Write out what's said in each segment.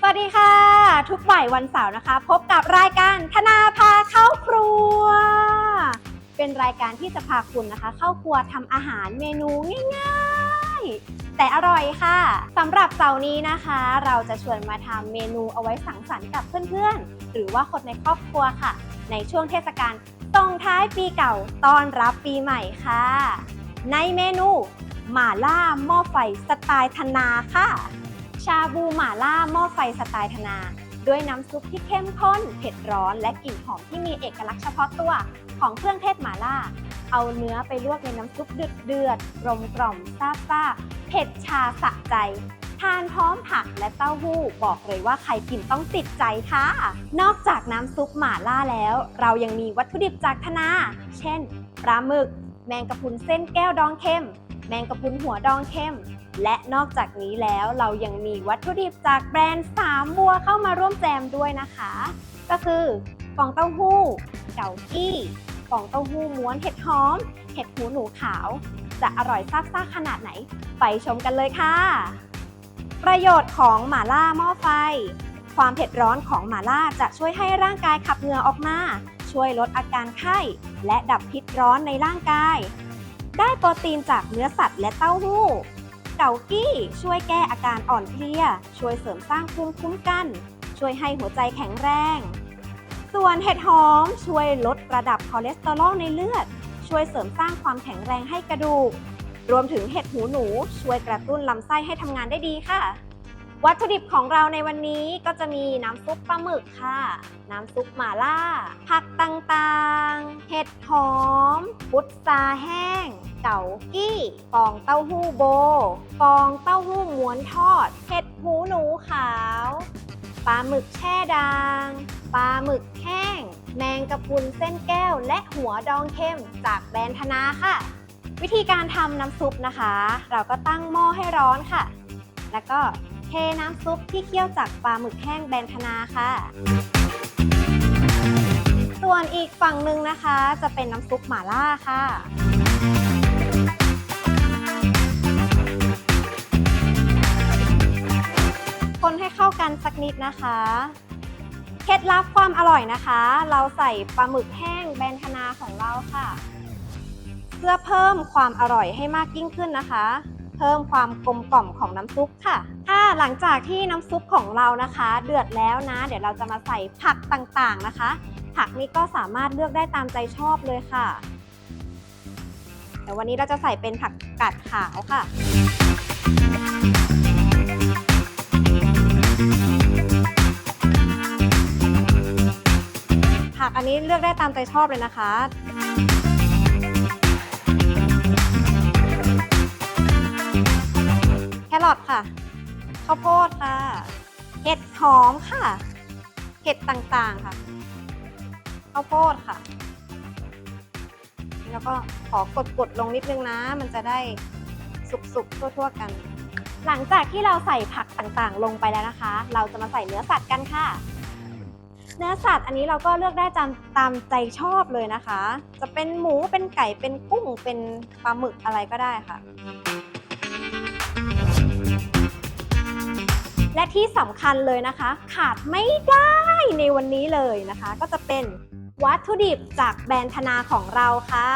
สวัสดีค่ะ ทุกบ่ายวันเสาร์นะคะ พบกับรายการธนาพาเข้าครัว เป็นรายการที่จะพาคุณนะคะ เข้าครัวทำอาหารเมนูง่ายๆ แต่อร่อยค่ะสำหรับเสาร์นี้นะคะ เราจะชวนมาทำเมนูเอาไว้สังสรรค์กับเพื่อนๆ หรือว่าคนในครอบครัวค่ะ ในช่วงเทศกาลส่งท้ายปีเก่าต้อนรับปีใหม่ค่ะ ในเมนู หม่าล่าหม้อไฟสไตล์ธนาค่ะ ชาบูหม่าล่าหม้อไฟสไตล์ธนา ด้วยน้ำซุปที่เข้มข้น เผ็ดร้อน และกลิ่นหอมที่มีเอกลักษณ์เฉพาะตัวของเครื่องเทศหม่าล่า เอาเนื้อไปลวกในน้ำซุปเดือดเดือดๆกลมกล่อมซาบซาเผ็ดชาสะใจ ทานพร้อมผักและเต้าหู้บอกเลยว่าใครกินต้องติดใจค่ะ นอกจากน้ำซุปหม่าล่าแล้ว เรายังมีวัตถุดิบจากธนา เช่นปลาหมึก แมงกะพรุนเส้นแก้วดองเค็ม แมงกะพุนหัวดองเค็มและนอกจากนี้แล้วเรายังมีวัตถุดิบจากแบรนด์สามบัวเข้ามาร่วมแจมด้วยนะคะ ก็คือฟองเต้าหู้ เกากี้ฟองเต้าหู้ม้วนเห็ดหอม เห็ดหูหนูขาว จะอร่อยซ่าๆขนาดไหน ไปชมกันเลยค่ะ ประโยชน์ของหม่าล่าหม้อไฟ ความเผ็ดร้อนของหม่าล่าจะช่วยให้ร่างกายขับเหงื่อออกมา ช่วยลดอาการไข้ และดับพิษร้อนในร่างกาย ได้โปรตีนจากเนื้อสัตว์และเต้าหู้ เกากี้ช่วยแก้อาการอ่อนเพลีย ช่วยเสริมสร้างภูมิคุ้มกัน ช่วยให้หัวใจแข็งแรง ส่วนเห็ดหอมช่วยลดระดับคอเลสเตอรอลในเลือด ช่วยเสริมสร้างความแข็งแรงให้กระดูก รวมถึงเห็ดหูหนู ช่วยกระตุ้นลำไส้ให้ทำงานได้ดีค่ะ วัตถุดิบของเราในวันนี้ก็จะมีน้ำซุปปลาหมึกค่ะ น้ำซุปหม่าล่า ผักต่างๆ เห็ดหอมพุทราแห้ง เกากี้ฟองเต้าหู้โบฟองเต้าหู้ม้วนทอดเห็ดหูหนูขาวปลาหมึกแช่ดางปลาหมึกแห้ง แมงกะพรุนเส้นแก้ว และหัวดองเข้มจากแบรนด์ธนาค่ะ วิธีการทำน้ำซุปนะคะ เราก็ตั้งหม้อให้ร้อนค่ะ แล้วก็เทน้ำซุปที่เคี่ยวจากปลาหมึกแห้งแบรนด์ธนาค่ะ ส่วนอีกฝั่งหนึ่งนะคะ จะเป็นน้ำซุปหม่าล่าค่ะ กันสักนิดนะคะ เคล็ดลับความอร่อยนะคะ เราใส่ปลาหมึกแห้งแบรนธนาของเราค่ะ เพื่อเพิ่มความอร่อยให้มากยิ่งขึ้นนะคะ เพิ่มความกลมกล่อมของน้ำซุปค่ะถ้าหลังจากที่น้ำซุปของเรานะคะ เดือดแล้วนะ เดี๋ยวเราจะมาใส่ผักต่างๆนะคะ ผักนี้ก็สามารถเลือกได้ตามใจชอบเลยค่ะแต่วันนี้เราจะใส่เป็นผักกาดขาวค่ะ อันนี้เลือกได้ตามใจชอบเลยนะคะแครอทค่ะ ข้าวโพดค่ะ เห็ดหอมค่ะ เห็ดต่างๆค่ะ ข้าวโพดค่ะ แล้วก็ขอกดๆลงนิดนึงนะ มันจะได้สุกๆ ทั่วๆ กัน หลังจากที่เราใส่ผักต่างๆ ลงไปแล้วนะคะ เราจะมาใส่เนื้อสัตว์กันค่ะ เนื้อสัตว์อันนี้เราก็เลือกได้ตามตามใจชอบเลยนะคะ จะเป็นหมูเป็นไก่เป็นกุ้งเป็นปลาหมึกอะไรก็ได้ค่ะ และที่สำคัญเลยนะคะ ขาดไม่ได้ในวันนี้เลยนะคะ ก็จะเป็นวัตถุดิบจากแบรนด์ธนาของเราค่ะ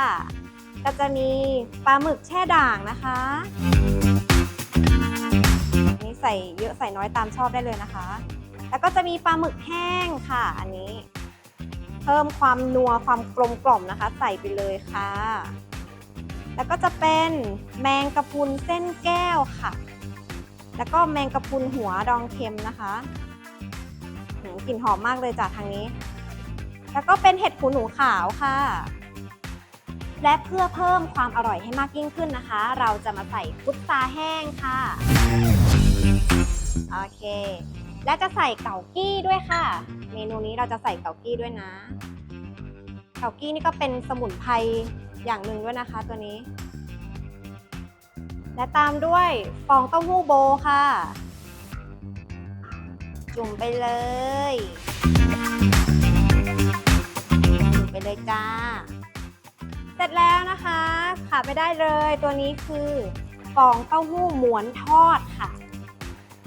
ก็จะมีปลาหมึกแช่ด่างนะคะนนี้ใส่เยอะใส่น้อยตามชอบได้เลยนะคะ แล้วก็จะมีปลาหมึกแห้งค่ะ อันนี้ เพิ่มความนัวความกลมกล่อมนะคะ ใส่ไปเลยค่ะ แล้วก็จะเป็นแมงกะพรุนเส้นแก้วค่ะ แล้วก็แมงกะพรุนหัวดองเค็มนะคะหืมกลิ่นหอมมากเลยจากทางนี้ แล้วก็เป็นเห็ดหูหนูขาวค่ะ และเพื่อเพิ่มความอร่อยให้มากยิ่งขึ้นนะคะ เราจะมาใส่พุทราแห้งค่ะ โอเค และจะใส่เกากี้ด้วยค่ะ เมนูนี้เราจะใส่เกากี้ด้วยนะ เกากี้นี่ก็เป็นสมุนไพรอย่างหนึ่งด้วยนะคะตัวนี้ และตามด้วยฟองเต้าหู้โบค่ะ จุ่มไปเลยจุ่มไปเลยจ้า เสร็จแล้วนะคะขาดไม่ได้เลยตัวนี้คือฟองเต้าหู้หมวนทอดค่ะ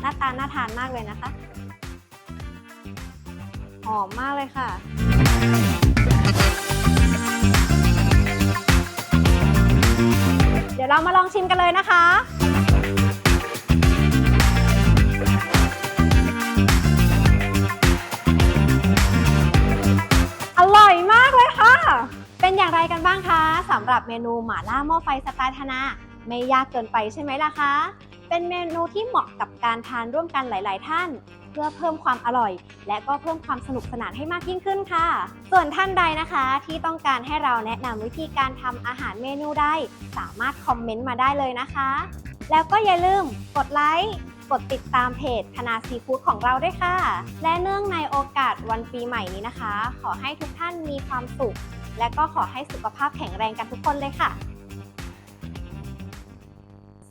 หน้าตาน่าทานมากเลยนะคะ หอมมากเลยค่ะ เดี๋ยวเรามาลองชิมกันเลยนะคะอร่อยมากเลยค่ะ เป็นอย่างไรกันบ้างคะสำหรับเมนูหม่าล่าหม้อไฟสไตล์ธนา ไม่ยากเกินไปใช่ไหมล่ะคะ เป็นเมนูที่เหมาะกับการทานร่วมกันหลาย ๆ ท่าน เพื่อเพิ่มความอร่อย และก็เพิ่มความสนุกสนานให้มากยิ่งขึ้นค่ะ ส่วนท่านใดนะคะที่ต้องการให้เราแนะนำวิธีการทำอาหารเมนูใดสามารถคอมเมนต์มาได้เลยนะคะ แล้วก็อย่าลืมกดไลค์กดติดตามเพจธนาซีฟู้ดของเราด้วยค่ะ และเนื่องในโอกาสวันปีใหม่นี้นะคะ ขอให้ทุกท่านมีความสุข และก็ขอให้สุขภาพแข็งแรงกันทุกคนเลยค่ะ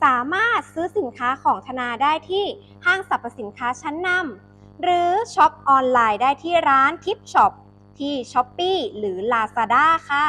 สามารถซื้อสินค้าของธนาได้ที่ห้างสรรพสินค้าชั้นนำหรือช็อปออนไลน์ได้ที่ร้านทิปช็อปที่ช้อปปี้หรือ Lazada ค่ะ